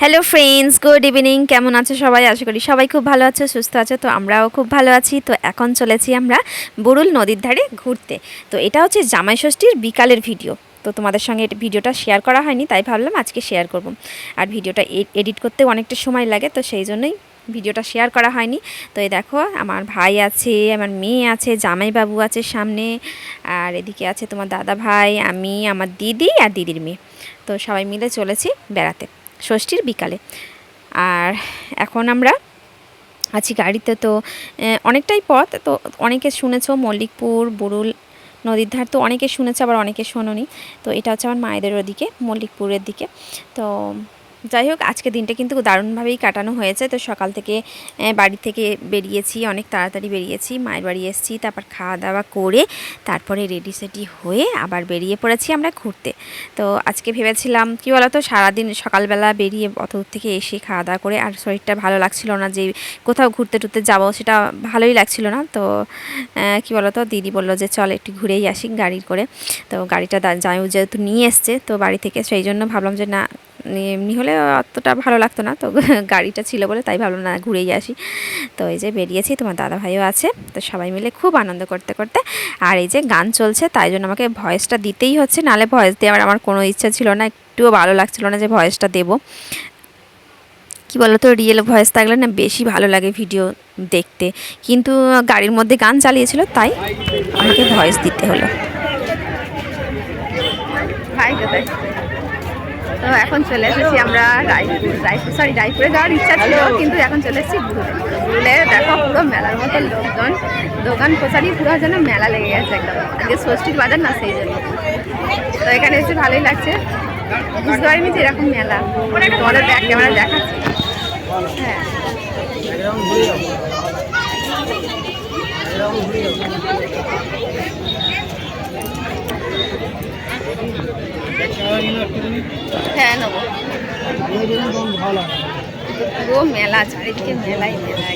Hello friends good evening কেমন আছো সবাই? আশা করি সবাই খুব ভালো আছো, সুস্থ আছো, তো আমরাও খুব ভালো আছি। তো এখন চলেছি আমরা বরুল নদীর ধারে ঘুরতে। তো এটা হচ্ছে জামাই ষষ্ঠীর বিকালের ভিডিও। তো তোমাদের সঙ্গে ভিডিওটা শেয়ার করা হয়নি, তাই ভাবলাম আজকে শেয়ার করব। আর ভিডিওটা এডিট করতে অনেকটা সময় লাগে, তো সেই জন্যই ভিডিওটা শেয়ার করা হয়নি। তো এই দেখো, আমার ভাই আছে, আমার মেয়ে আছে, জামাইবাবু আছে সামনে। আর এদিকে আছে তোমার দাদা ভাই আমি, আমার দিদি আর দিদির মেয়ে। তো সবাই মিলে চলেছি বেড়াতে। ষষ্ঠীর বিকালে। আর এখন আমরা আছি গাড়িতে তো অনেকটাই পথ। তো অনেকে শুনেছ মল্লিকপুর, বুরুল নদীর ধার তো অনেকে শুনেছে, আবার অনেকে শোনোনি। তো এটা হচ্ছে আমার মায়েদের ওদিকে, মল্লিকপুরের দিকে। তো যাই হোক আজকে দিনটা কিন্তু দারুণভাবেই কাটানো হয়েছে। তো সকাল থেকে বাড়ি থেকে বেরিয়েছি, অনেক তাড়াতাড়ি বেরিয়েছি। মায়ের বাড়ি এসেছি, তারপর খাওয়া দাওয়া করে তারপরে রেডি সেডি হয়ে আবার বেরিয়ে পড়েছি আমরা ঘুরতে। তো আজকে ভেবেছিলাম, কি বলতো, সারাদিন সকালবেলা বেরিয়ে অত দূর থেকে এসে খাওয়া দাওয়া করে, আর শরীরটা ভালো লাগছিল না যে কোথাও ঘুরতে টুরতে যাব, সেটা ভালোই লাগছিল না। তো কী বলতো, দিদি বলল যে, চল একটু ঘুরেই আসি গাড়ি করে। তো গাড়িটা জামাইবাবু যেহেতু নিয়ে এসছে, তো বাড়ি থেকে, সেই জন্য ভাবলাম যে, না এমনি হলে অতটা ভালো লাগতো না। তো গাড়িটা ছিল বলে তাই ভাবলাম, না, ঘুরেই আসি। তো এই যে বেরিয়েছি, তোমার দাদা ভাইও আছে। তো সবাই মিলে খুব আনন্দ করতে করতে আর এই যে গান চলছে, তাই জন্য আমাকে ভয়েসটা দিতেই হচ্ছে। নালে ভয়েস দেওয়ার আমার কোনো ইচ্ছা ছিল না, একটুও ভালো লাগছিল না যে ভয়েসটা দেবো। কি তো রিয়েল ভয়েস থাকলে না বেশি ভালো লাগে ভিডিও দেখতে। কিন্তু গাড়ির মধ্যে গান চালিয়েছিল, তাই আমাকে ভয়েস দিতে হলো। তো এখন চলে এসেছি আমরা রায়পুর রায়পুর সরি রায়পুরে যাওয়ার ইচ্ছা ছিল কিন্তু এখন চলে এসেছি ভুলে। দেখো পুরো মেলার মতো লোকজন। দোকান প্রচারই পুরো যেন মেলা লেগে গেছে একদম। আজকে ষষ্ঠীর বাজার না সেই জন্য। তো এখানে এসে ভালোই লাগছে। বুঝতে পারিনি যে এরকম মেলা। তোমাদের ব্যাক ক্যামেরা দেখাচ্ছি। হ্যাঁ। হ্যাঁ নেব। মেলা, চারিদিকে মেলাই মেলা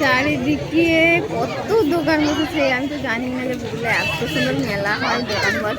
চারিদিকে কত দোকান বসেছে আমি তো জানি না যে বুঝলে এত সুন্দর মেলা হয় দোকান বস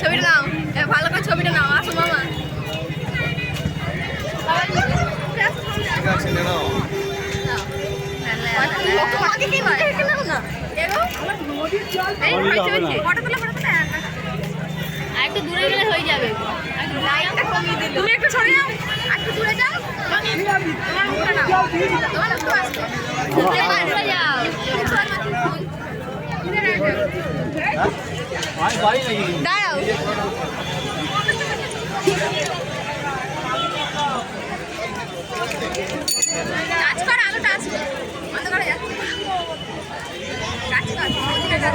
ছবিটা নাও ভালো করে ছবিটা নাও আসো মামা আছে নে নাও একটু দূরে গেলে হয়ে যাবে। তুমি একটু সরে যাও। একটু দূরে যাও। যাও। দাঁড়াও টাচ কর আলো টাচ কর বন্ধ করে যাচ্ছে টাচ কর ওদিকে যাও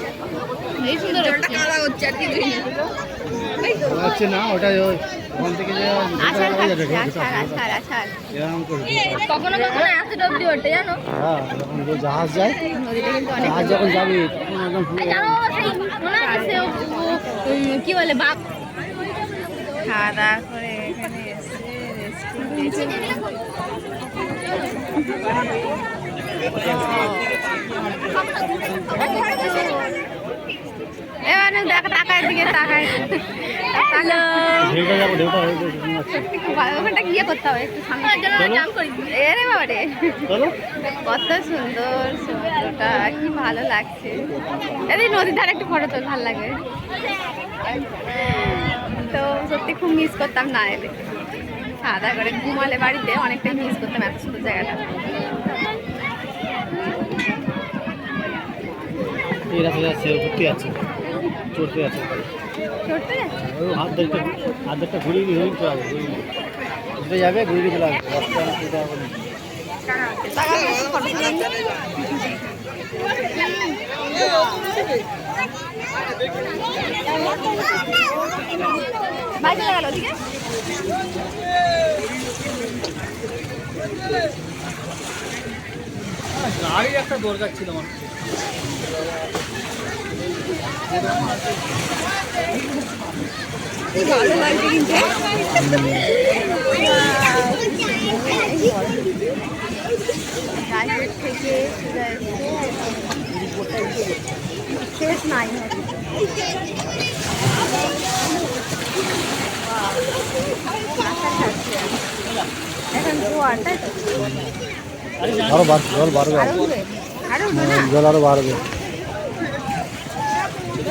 এই সুন্দর কালা হচ্ছে আর হচ্ছে না। ওটা ওই ওখান থেকে যে কখনো কখনো এত ডবলি ওঠে জানো? হ্যাঁ যখন জাহাজ যায় জাহাজ যখন যাবি তখন একদম মনে কি বলে বাপ খাওয়া দাওয়া করে এখানে এবার দেখ তাকায় দিকে তাকায়। হ্যালো ঢেউটা যাব ঢেউটা হয়ে গেছে সত্যি খুব ওখানটা গিয়ে করতে হবে একটু সামনে। এ রে বাবা রে চলো। কত সুন্দর সমুদ্রটা কি ভালো লাগছে। এই নদীর ধারে একটু ফটো তোল ভালো লাগে। তো সত্যি খুব মিস করতাম না এলে। সাদা করে ঘুমালে বাড়িতে অনেকটাই মিস করতাম এত সুন্দর জায়গাটা। এই রাস্তা যাচ্ছে যাচ্ছে চড়তে যাচ্ছে চড়তে হাত হাত ধরতে ঘুরিয়ে দিয়ে। ঘুরতে যাবে ঘুরিয়ে দিয়ে চলে আসবে। বাইকে লাগালো গাড়ি একটা দরকার ছিল আমার ভালো লাগছে কিন্তু প্রাইভেট থেকে শেষ নাই এখন আরও জল বাড়বে। জল আরও বাড়বে।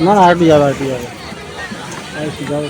নো না অতটুকুই যাবে আরেকটু যাবে। আরেকটু যাবে।